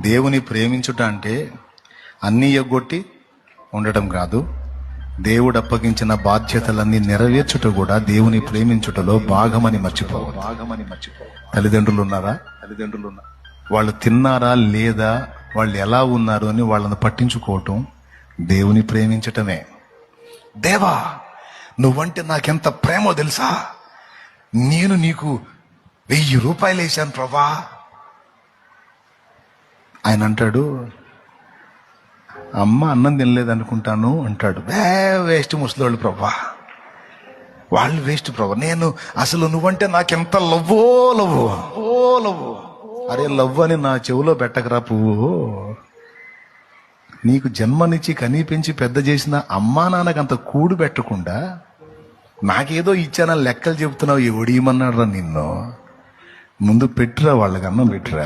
దేవుని ప్రేమించుట అంటే అన్నీ ఎగ్గొట్టి ఉండటం కాదు. దేవుడు అప్పగించిన బాధ్యతలన్నీ నెరవేర్చుట కూడా దేవుని ప్రేమించుటలో భాగమని మర్చిపో భాగమని మర్చిపో తల్లిదండ్రులు ఉన్నారా? తల్లిదండ్రులు ఉన్నారు. వాళ్ళు తిన్నారా లేదా? వాళ్ళు ఎలా ఉన్నారు అని వాళ్ళని పట్టించుకోవటం దేవుని ప్రేమించటమే. దేవా నువ్వంటే నాకెంత ప్రేమో తెలుసా? నేను నీకు వెయ్యి రూపాయలు వేశాను ప్రభా. ఆయన అంటాడు అమ్మ అన్నం తినలేదు అనుకుంటాను అంటాడు. బే వేస్ట్ ముసలోళ్ళు ప్రభా. వాళ్ళు వేస్ట్ ప్రభా. నేను అసలు నువ్వంటే నాకెంత లవ్వో లవ్వు? ఓ లవ్వు. అరే లవ్ అని నా చెవులో పెట్టకరా పువ్వు. నీకు జన్మనిచ్చి కనిపించి పెద్ద చేసిన అమ్మా నాన్నకంత కూడు పెట్టకుండా నాకేదో ఇచ్చానని లెక్కలు చెబుతున్నావు ఎవడేమన్నాడు నిన్ను? ముందు పెట్టురా వాళ్ళకి అన్నం పెట్టురా.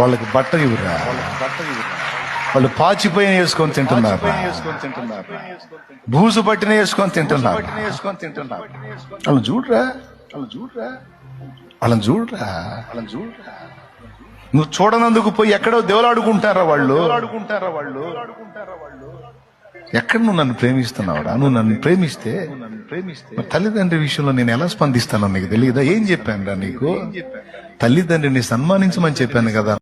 వాళ్ళకి బట్ట ఇవ్వరా. వాళ్ళు పాచిపోయిన వేసుకొని తింటున్నారు? బూజు పట్టిన వేసుకొని తింటున్నారు? వాళ్ళని చూడరా. వాళ్ళని చూడరా. వాళ్ళని చూడరా వాళ్ళని చూడరా నువ్వు చూడనందుకు పోయి ఎక్కడో దేవులాడుకుంటారా వాళ్ళు ఆడుకుంటారా వాళ్ళు? ఎక్కడ నువ్వు నన్ను ప్రేమిస్తున్నావురా నువ్వు నన్ను ప్రేమిస్తే ప్రేమిస్తే తల్లిదండ్రి విషయంలో నేను ఎలా స్పందిస్తానో నీకు తెలియదా ఏం చెప్పాను రా నీకు? తల్లిదండ్రిని సన్మానించమని చెప్పాను కదా.